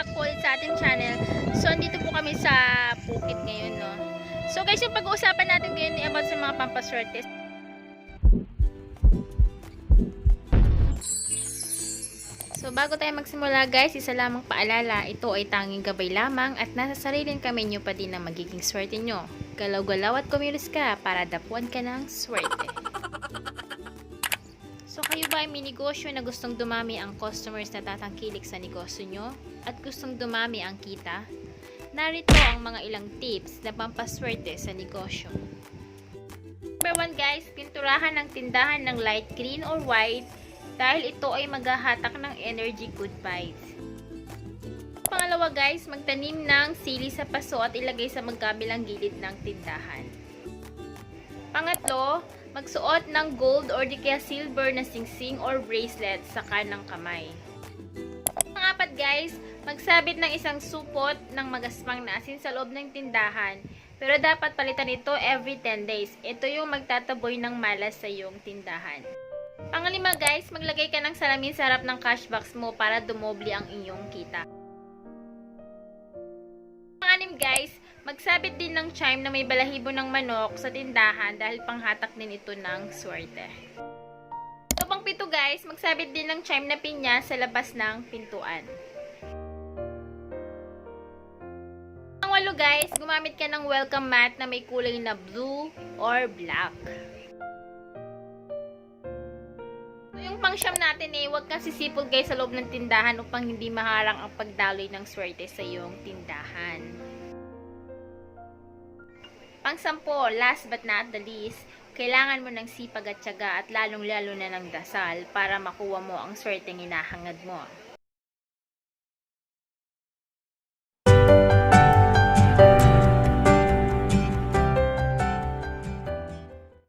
back po sa ating channel. So, andito po kami sa Phuket ngayon, no? So, guys, yung pag-uusapan natin ngayon ay about sa mga pampaswerte. So, bago tayo magsimula, guys, isa lamang paalala, ito ay tanging gabay lamang at nasa sariling kamay nyo pa din ang magiging swerte nyo. Galaw-galaw at kumilos ka para dapuan ka ng swerte. Kayo ba ay may negosyo na gustong dumami ang customers na tatangkilik sa negosyo nyo at gustong dumami ang kita? Narito ang mga ilang tips na pampaswerte sa negosyo. Number 1 guys, pinturahan ng tindahan ng light green or white dahil ito ay maghahatak ng energy good vibes. Pangalawa guys, magtanim ng sili sa paso at ilagay sa magkabilang gilid ng tindahan. Pangatlo, magsuot ng gold or di kaya silver na singsing or bracelet sa kanang kamay. Pangapat guys, magsabit ng isang supot ng magaspang na asin sa loob ng tindahan. Pero dapat palitan ito every 10 days. Ito yung magtataboy ng malas sa iyong tindahan. Pangalima guys, maglagay ka ng salamin sa harap ng cash box mo para dumoble ang iyong kita. Panganim guys, magsabit din ng chime na may balahibo ng manok sa tindahan dahil panghatak din ito ng swerte. Ito pang pito guys, magsabit din ng chime na pinya sa labas ng pintuan. Ang walo guys, gumamit ka ng welcome mat na may kulay na blue or black. Yung pangsyam natin eh, huwag kang sisipol guys sa loob ng tindahan upang hindi maharang ang pagdaloy ng swerte sa iyong tindahan. Pangsampo, last but not the least, kailangan mo ng sipag at tiyaga at lalong-lalo na ng dasal para makuha mo ang swerteng hinahangad mo.